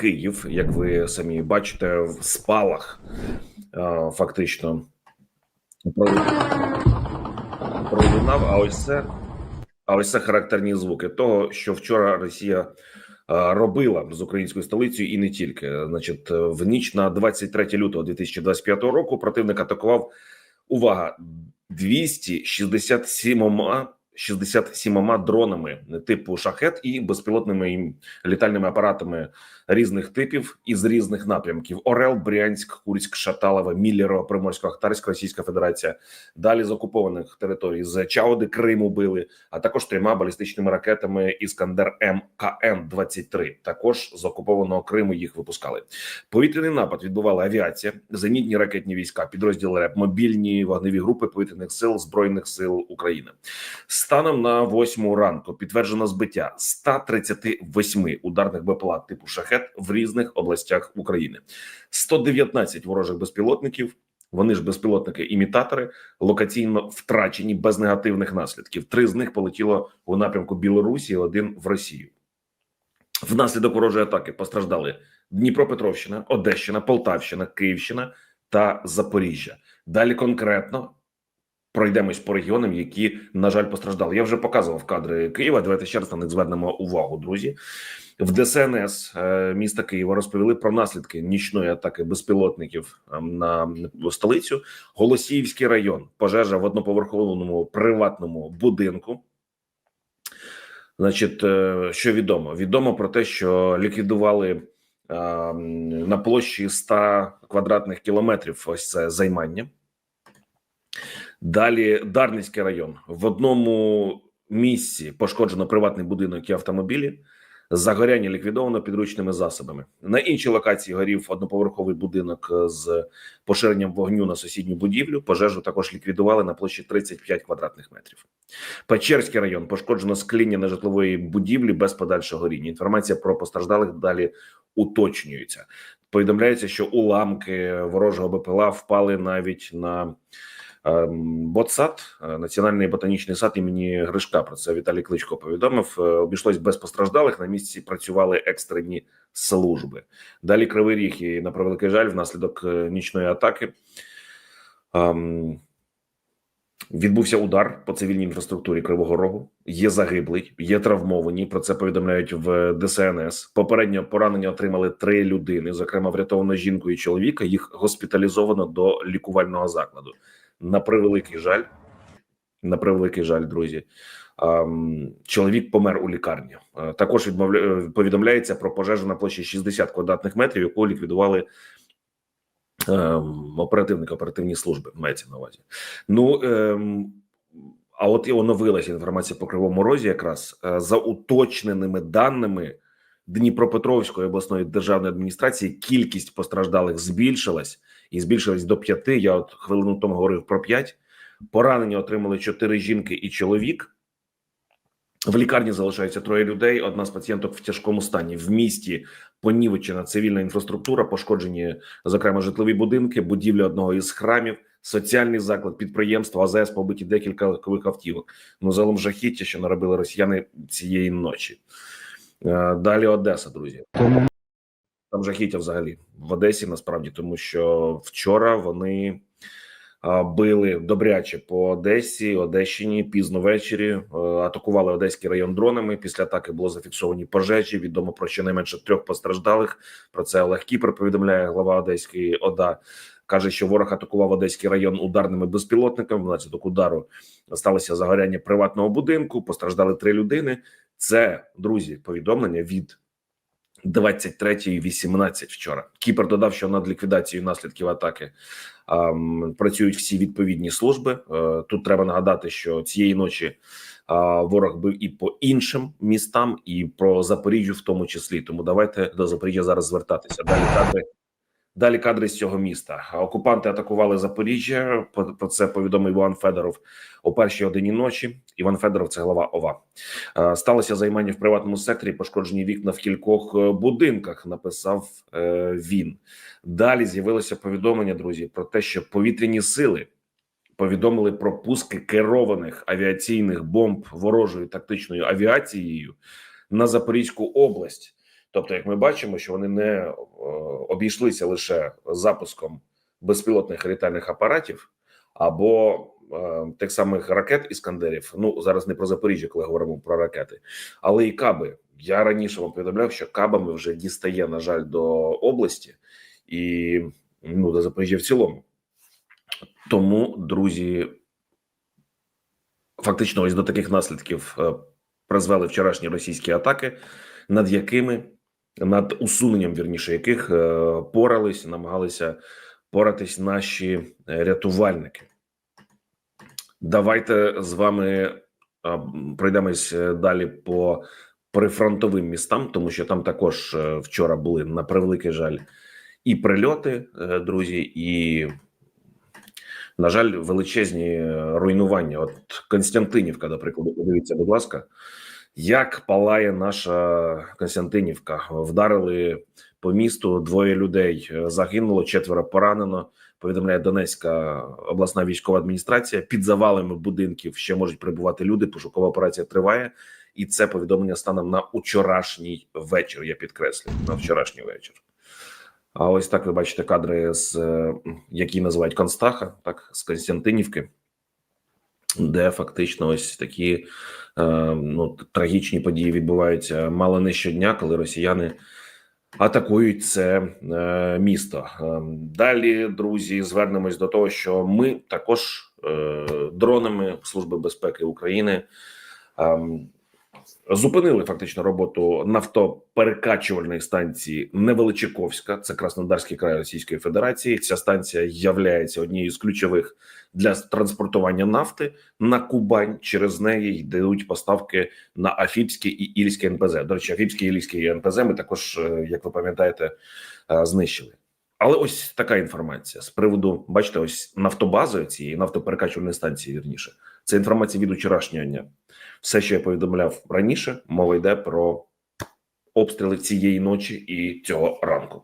Київ, як ви самі бачите, в спалах е, фактично пролунав. А ось це, а ось це характерні звуки того, що вчора Росія. е, Робила з українською столицею і не тільки. Значить, в ніч на 23 лютого 2025 року противник атакував увага 267 67 дронами типу шахет і безпілотними літальними апаратами різних типів із різних напрямків: Орел, Брянськ, Курськ, Шаталове, Міллерово, Приморсько, Ахтарськ, Російська Федерація. Далі з окупованих територій з Чауди Криму били, а також трьома балістичними ракетами Іскандер МКН 23 Також з окупованого Криму їх випускали. Повітряний напад відбувала авіація, зенітні ракетні війська, підрозділи РЕП, мобільні вогневі групи повітряних сил збройних сил України. Станом на восьму ранку підтверджено збиття 138 ударних БПЛА типу шахет в різних областях України, 119 ворожих безпілотників. Вони ж безпілотники-імітатори локаційно втрачені без негативних наслідків. Три з них полетіло у напрямку Білорусі, один в Росію. Внаслідок ворожої атаки постраждали Дніпропетровщина, Одещина, Полтавщина, Київщина та Запоріжжя. Далі конкретно пройдемось по регіонам, які на жаль постраждали. Я вже показував кадри Києва. Давайте ще раз на них звернемо увагу, друзі. В ДСНС е, міста Києва розповіли про наслідки нічної атаки безпілотників е, на столицю. Голосіївський район, пожежа в одноповерховому приватному будинку. Значить, е, що відомо? Відомо про те, що ліквідували е, на площі 100 квадратних кілометрів. Ось це займання. Далі Дарницький район в одному місці пошкоджено приватний будинок і автомобілі. Загоряння ліквідовано підручними засобами. На іншій локації горів одноповерховий будинок з поширенням вогню на сусідню будівлю. Пожежу також ліквідували на площі 35 квадратних метрів. Печерський район пошкоджено скління нежитлової будівлі без подальшого горіння. Інформація про постраждалих далі уточнюється. Повідомляється, що уламки ворожого БПЛА впали навіть на Ботсад, е, національний ботанічний сад імені Гришка. Про це Віталій Кличко повідомив. Е, Обійшлось без постраждалих. На місці працювали екстрені служби. Далі Кривий Ріг і на превеликий жаль, внаслідок е, нічної атаки. ем, Відбувся удар по цивільній інфраструктурі Кривого Рогу. Є загиблий, є травмовані. Про це повідомляють в ДСНС. Попередньо поранення отримали три людини. Зокрема, врятовано жінку і чоловіка. Їх госпіталізовано до лікувального закладу. На превеликий жаль, на превеликий жаль, друзі. Чоловік помер у лікарні. Е, Також відмовля... повідомляється про пожежу на площі 60 квадратних метрів, яку ліквідували ем, оперативники, оперативні служби. Мається на увазі. Ну ем, а от і оновилася інформація по кривому розі, якраз е, за уточненими даними Дніпропетровської обласної державної адміністрації. Кількість постраждалих збільшилась і збільшилась до п'яти. Я от хвилину тому говорив про п'ять. Поранення отримали чотири жінки і чоловік. В лікарні залишаються троє людей. Одна з пацієнток в тяжкому стані. В місті понівечена цивільна інфраструктура, пошкоджені, зокрема, житлові будинки, будівля одного із храмів, соціальний заклад, підприємство, АЗС, побиті декілька легкових автівок. Ну загалом жахіття, що наробили росіяни цієї ночі. Е, Далі Одеса, друзі. Там жахіття взагалі в Одесі, насправді, тому що вчора вони били добряче по Одесі, Одещині пізно ввечері. е, Атакували Одеський район дронами. Після атаки було зафіксовані пожежі. Відомо про щонайменше трьох постраждалих. Про це Олег Кіпер повідомляє глава Одеської ОДА. Каже, що ворог атакував Одеський район ударними безпілотниками. Внаслідок удару сталося загоряння приватного будинку. Постраждали три людини. Це друзі, повідомлення від 23.18 вчора. Кіпер додав, що над ліквідацією наслідків атаки ем, працюють всі відповідні служби. Е, тут треба нагадати, що цієї ночі е, ворог бив і по іншим містам, і про Запоріжжя в тому числі. Тому давайте до Запоріжжя зараз звертатися. Далі кадри. Далі кадри з цього міста. Окупанти атакували Запоріжжя. Про це повідомив Іван Федоров о першій годині ночі. Іван Федоров це голова ОВА. Сталося займання в приватному секторі, пошкоджені вікна в кількох е, будинках. Написав е, він. Далі з'явилося повідомлення, друзі, про те, що повітряні сили повідомили про пуски керованих авіаційних бомб ворожою тактичною авіацією на Запорізьку область. Тобто, як ми бачимо, що вони не е, обійшлися лише запуском безпілотних літальних апаратів або е, тих самих ракет іскандерів. Ну зараз не про Запоріжжя, коли говоримо про ракети, але і каби. Я раніше вам повідомляв, що кабами вже дістає, на жаль, до області і ну до Запоріжжя в цілому. Тому, друзі, фактично, ось до таких наслідків е, призвели вчорашні російські атаки, над якими над усуненням вірніше яких е, порались, намагалися поратись наші е, рятувальники. Давайте з вами пройдемось е, далі по прифронтовим містам, тому що там також вчора були на превеликий жаль і прильоти, друзі, і на жаль, величезні руйнування. От Константинівка, до прикладу, подивіться, будь ласка, як палає наша Константинівка. Вдарили по місту двоє людей е, загинуло, четверо поранено. Повідомляє Донецька обласна військова адміністрація. Під завалами будинків ще можуть прибувати люди. Пошукова операція триває, і це повідомлення станом на вчорашній вечір. Я підкреслюю на вчорашній вечір. А ось так ви бачите кадри з е, які називають Констаха, так з Константинівки, де фактично ось такі ну трагічні події відбуваються мало не щодня, коли росіяни атакують це е, місто. Е, Далі, друзі, звернемось до того, що ми також е, дронами Служби безпеки України. ем, Зупинили фактично роботу нафтоперекачувальної станції Невеличиковська, це Краснодарський край Російської Федерації. Ця станція являється однією з ключових для транспортування нафти на Кубань. Через неї йдуть поставки на Афіпське і Ільське НПЗ. До речі, Афіпське і Ільське НПЗ ми також, е, як ви пам'ятаєте, е, знищили. Але ось така інформація з приводу, бачите, ось нафтобази цієї нафтоперекачувальної станції. Вірніше, це інформація від вчорашнього дня. Все, що я повідомляв раніше, мова йде про обстріли цієї ночі і цього ранку.